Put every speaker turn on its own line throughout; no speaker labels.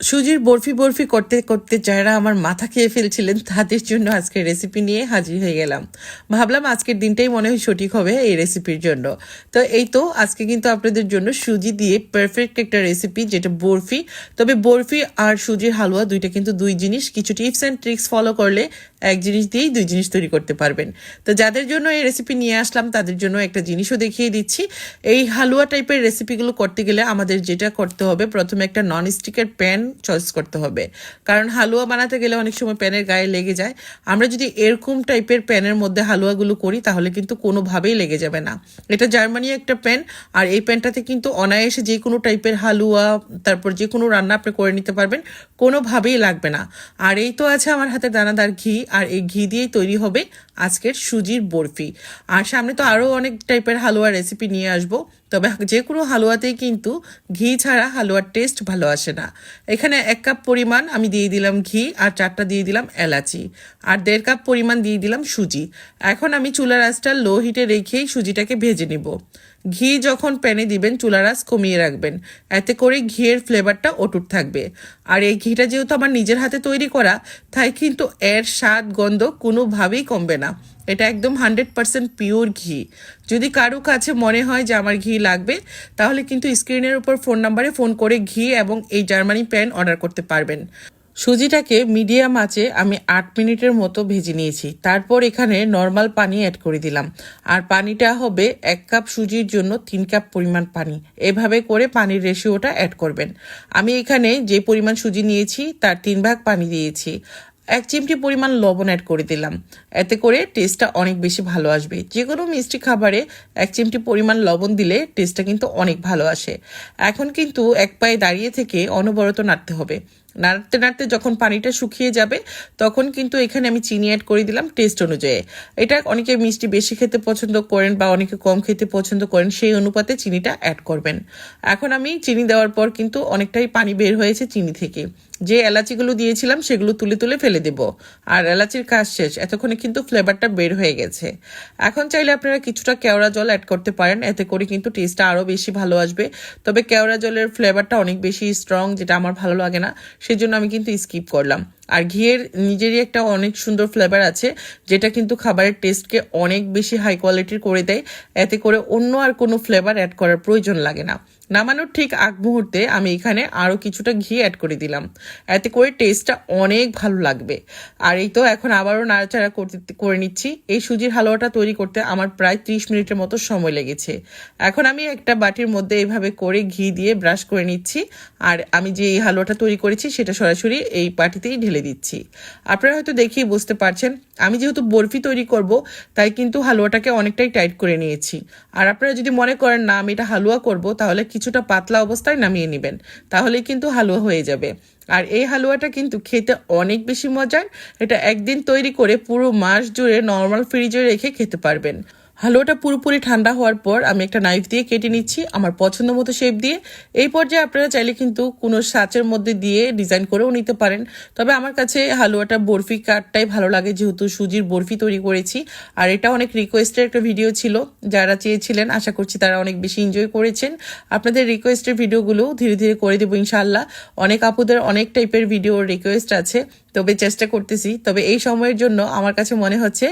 সুজির বরফি বরফি করতে করতে যারা আমার মাথা খেয়ে ফেলছিলেন, তাদের জন্য আজকে রেসিপি নিয়ে হাজির হয়ে গেলাম। ভাবলাম আজকের দিনটাই মনে হয় সঠিক হবে এই রেসিপির জন্য। তো এই তো, আজকে কিন্তু আপনাদের জন্য সুজি দিয়ে পারফেক্ট একটা রেসিপি যেটা বরফি। তবে বরফি আর সুজির হালুয়া দুইটা কিন্তু দুই জিনিস। কিছু টিপস অ্যান্ড ট্রিক্স ফলো করলে এক জিনিস দিয়েই দুই জিনিস তৈরি করতে পারবেন। তো যাদের জন্য এই রেসিপি নিয়ে আসলাম, তাদের জন্য একটা জিনিসও দেখিয়ে দিচ্ছি। এই হালুয়া টাইপের রেসিপিগুলো করতে গেলে আমাদের যেটা করতে হবে, প্রথমে একটা নন স্টিকের প্যান চয়েস করতে হবে। কারণ হালুয়া বানাতে গেলে অনেক সময় প্যানের গায়ে লেগে যায়। আমরা যদি এরকম টাইপের প্যানের মধ্যে হালুয়াগুলো করি, তাহলে কিন্তু কোনোভাবেই লেগে যাবে না। এটা জার্মানি একটা প্যান, আর এই প্যানটাতে কিন্তু অনায়াসে যে কোনো টাইপের হালুয়া, তারপর যে কোনো রান্না আপনি করে নিতে পারবেন, কোনোভাবেই লাগবে না। আর এই তো আছে আমার হাতে দানাদার ঘি আর এই ঘি দিয়েই তৈরি হবে আজকের সুজির বরফি। আর সামনে তো আরও অনেক টাইপের হালুয়া রেসিপি নিয়ে আসব। তবে যে কোনো হালুয়াতেই কিন্তু ঘি ছাড়া হালুয়ার টেস্ট ভালো আসে না। এখানে এক কাপ পরিমাণ আমি দিয়ে দিলাম ঘি আর চারটা দিয়ে দিলাম এলাচি। আর দেড় কাপ পরিমাণ দিয়ে দিলাম সুজি। এখন আমি চুলার আঁচটা লো হিটে রেখেই সুজিটাকে ভেজে নিব। ঘি যখন প্যানে দিবেন চুলার আঁচ কমিয়ে রাখবেন। এতে করে ঘিয়ের ফ্লেভারটা অটুট থাকবে। আর এই ঘিটা যেহেতু আমার নিজের হাতে তৈরি করা, তাই কিন্তু এর স্বাদ, গন্ধ কোনোভাবেই কমবে না। এটা একদম হান্ড্রেড পার্সেন্ট পিওর ঘি। যদি কারও কাছে মনে হয় যে আমার ঘি লাগবে, তাহলে কিন্তু স্ক্রিনের উপর ফোন নাম্বারে ফোন করে ঘি এবং এই জার্মানি প্যান অর্ডার করতে পারবেন। সুজিটাকে মিডিয়াম আঁচে আমি আট মিনিটের মতো ভেজে নিয়েছি। তারপর এখানে নর্মাল পানি অ্যাড করে দিলাম। আর পানিটা হবে এক কাপ সুজির জন্য তিন কাপ পরিমাণ পানি। এভাবে করে পানির রেশিওটা অ্যাড করবেন। আমি এখানে যে পরিমাণ সুজি নিয়েছি, তার তিন ভাগ পানি দিয়েছি। এক চিমটি পরিমাণ লবণ অ্যাড করে দিলাম। এতে করে টেস্টটা অনেক বেশি ভালো আসবে। যে কোনো মিষ্টি খাবারে এক চিমটি পরিমাণ লবণ দিলে টেস্টটা কিন্তু অনেক ভালো আসে। এখন কিন্তু এক পায়ে দাঁড়িয়ে থেকে অনবরত নাড়তে হবে। নাড়তে নাড়তে যখন পানিটা শুকিয়ে যাবে, তখন কিন্তু এখানে আমি চিনি অ্যাড করে দিলাম টেস্ট অনুযায়ী। এটা অনেকে মিষ্টি বেশি খেতে পছন্দ করেন বা অনেকে কম খেতে পছন্দ করেন, সেই অনুপাতে চিনিটা অ্যাড করবেন। এখন আমি চিনি দেওয়ার পর কিন্তু অনেকটাই পানি বের হয়েছে চিনি থেকে। যে এলাচিগুলো দিয়েছিলাম সেগুলো তুলে তুলে ফেলে দেব। আর এলাচির কাজ শেষ, এতক্ষণে কিন্তু ফ্লেভারটা বের হয়ে গেছে। এখন চাইলে আপনারা কিছুটা কেওড়া জল অ্যাড করতে পারেন, এতে করে কিন্তু টেস্টটা আরও বেশি ভালো আসবে। তবে কেওড়া জলের ফ্লেভারটা অনেক বেশি স্ট্রং যেটা আমার ভালো লাগে না, সেজন্য আমি কিন্তু স্কিপ করলাম। আর ঘিয়ের নিজেরই একটা অনেক সুন্দর ফ্লেভার আছে, যেটা কিন্তু খাবারের টেস্টকে অনেক বেশি হাই কোয়ালিটির করে দেয়, এতে করে অন্য আর কোনো ফ্লেভার অ্যাড করার প্রয়োজন লাগে না। নামানোর ঠিক আগ মুহূর্তে আমি এখানে আরও কিছুটা ঘি অ্যাড করে দিলাম। এতে করে টেস্টটা অনেক ভালো লাগবে। আর এই তো এখন আবারও নাড়াচাড়া করতে, করে নিচ্ছি। এই সুজির হালুয়াটা তৈরি করতে আমার প্রায় ত্রিশ মিনিটের মতো সময় লেগেছে। এখন আমি একটা বাটির মধ্যে এইভাবে করে ঘি দিয়ে ব্রাশ করে নিচ্ছি। আর আমি যে এই হালুয়াটা তৈরি করেছি সেটা সরাসরি এই বাটিতেই ঢেলে দিচ্ছি। আপনারা হয়তো দেখেই বুঝতে পারছেন, আমি যেহেতু বরফি তৈরি করব, তাই কিন্তু হালুয়াটাকে অনেকটাই টাইট করে নিয়েছি। আর আপনারা যদি মনে করেন, না, আমি এটা হালুয়া করব, তাহলে কিছুটা পাতলা অবস্থায় নামিয়ে নেবেন, তাহলেই কিন্তু হালুয়া হয়ে যাবে। আর এই হালুয়াটা কিন্তু খেতে অনেক বেশি মজার, এটা একদিন তৈরি করে পুরো মাস জুড়ে নর্মাল ফ্রিজে রেখে খেতে পারবেন। হালুয়াটা পুরোপুরি ঠান্ডা হওয়ার পর আমি একটা নাইফ দিয়ে কেটে নিচ্ছি, আমার পছন্দ মতো শেপ দিয়ে। এই পর্যায়ে আপনারা চাইলে কিন্তু কোনো সাঁচের মধ্যে দিয়ে ডিজাইন করেও নিতে পারেন। তবে আমার কাছে হালুয়াটা বরফি কাটটাই ভালো লাগে, যেহেতু সুজির বরফি তৈরি করেছি। আর এটা অনেক রিকোয়েস্টের একটা ভিডিও ছিল, যারা চেয়েছিলেন, আশা করছি তারা অনেক বেশি এনজয় করেছেন। আপনাদের রিকোয়েস্টের ভিডিওগুলো ধীরে ধীরে করে দেবো ইনশাল্লাহ অনেক আপুদের অনেক টাইপের ভিডিও রিকোয়েস্ট আছে, তবে চেষ্টা করতেছি। তবে এই সময়ের জন্য আমার কাছে মনে হচ্ছে,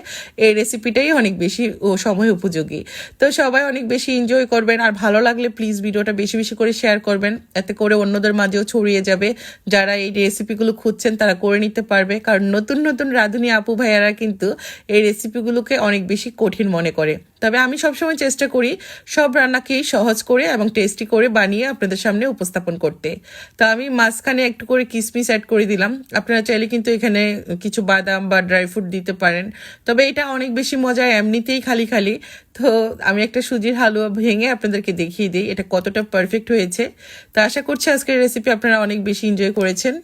এই রেসিপিটাই অনেক বেশি ও সময় উপযোগী। তো সবাই অনেক বেশি এনজয় করবেন। আর ভালো লাগলে প্লিজ ভিডিওটা বেশি বেশি করে শেয়ার করবেন। এতে করে অন্যদের মাঝেও ছড়িয়ে যাবে। যারা এই রেসিপিগুলো খুঁজছেন, তারা করে নিতে পারবে। কারণ নতুন নতুন রাঁধুনি আপু ভাইয়ারা কিন্তু এই রেসিপিগুলোকে অনেক বেশি কঠিন মনে করে। তবে আমি সবসময় চেষ্টা করি সব রান্নাকেই সহজ করে এবং টেস্টি করে বানিয়ে আপনাদের সামনে উপস্থাপন করতে। তো আমি মাঝখানে একটু করে কিসমিস অ্যাড করে দিলাম। আপনারা চাইলে কিন্তু এখানে কিছু বাদাম বা ড্রাই ফ্রুট দিতে পারেন। তবে এটা অনেক বেশি মজা এমনিতেই খালি খালি। তো আমি একটা সুজির হালুয়া ভেঙে আপনাদেরকে দেখিয়ে দিই, এটা কতটা পারফেক্ট হয়েছে। তো আশা করছি আজকের রেসিপি আপনারা অনেক বেশি এনজয় করেছেন।